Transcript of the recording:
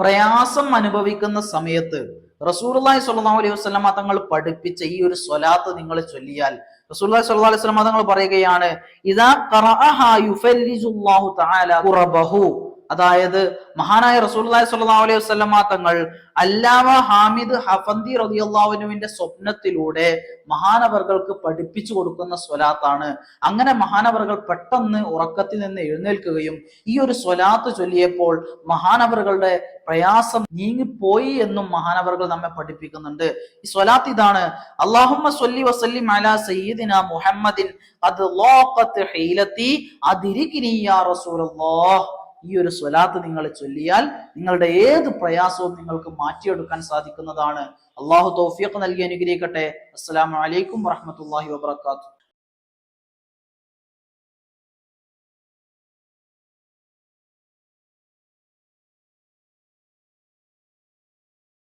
പ്രയാസം അനുഭവിക്കുന്ന സമയത്ത് റസൂർലായി സ്വല്ലല്ലാഹു അലൈഹി വസ്ലമ തങ്ങൾ പഠിപ്പിച്ച ഈ ഒരു സ്വലാത്ത് നിങ്ങൾ ചൊല്ലിയാൽ റസൂലുള്ളാഹി സ്വല്ലല്ലാഹു അലൈഹി വസ്ലമ തങ്ങൾ പറയുകയാണ് ഇദാ അതായത് മഹാനായ റസൂലുള്ളാഹി സ്വല്ലല്ലാഹു അലൈഹി വസല്ലമ തങ്ങൾ അല്ലാമ ഹാമിദ് ഹഫന്തി റളിയല്ലാഹുവിന്റെ സ്വപ്നത്തിലൂടെ മഹാനവർകൾക്ക് പഠിപ്പിച്ചു കൊടുക്കുന്ന സ്വലാത്താണ്. അങ്ങനെ മഹാനവറുകൾ പെട്ടെന്ന് ഉറക്കത്തിൽ നിന്ന് എഴുന്നേൽക്കുകയും ഈ ഒരു സ്വലാത്ത് ചൊല്ലിയപ്പോൾ മഹാനവറുകളുടെ പ്രയാസം നീങ്ങിപ്പോയി എന്നും മഹാനവറുകൾ നമ്മെ പഠിപ്പിക്കുന്നുണ്ട്. ഈ സ്വലാത്ത് ഇതാണ്. അള്ളാഹുമ്മ സ്വല്ലി വസല്ലിം അലാ സയ്യിദിന മുഹമ്മദിൻ അത് ലോകത്ത് ഹീലത്തി അതിരികിനി യാ റസൂലല്ലാഹ്. ഈ ഒരു സ്വലാത്ത് നിങ്ങൾ ചൊല്ലിയാൽ നിങ്ങളുടെ ഏത് പ്രയാസവും നിങ്ങൾക്ക് മാറ്റിയെടുക്കാൻ സാധിക്കുന്നതാണ്. അള്ളാഹു തോഫിയൊക്കെ നൽകി അനുഗ്രഹിക്കട്ടെ. അസ്സലാമു അലൈക്കും വറഹ്മത്തുള്ളാഹി വബറകാതുഹു.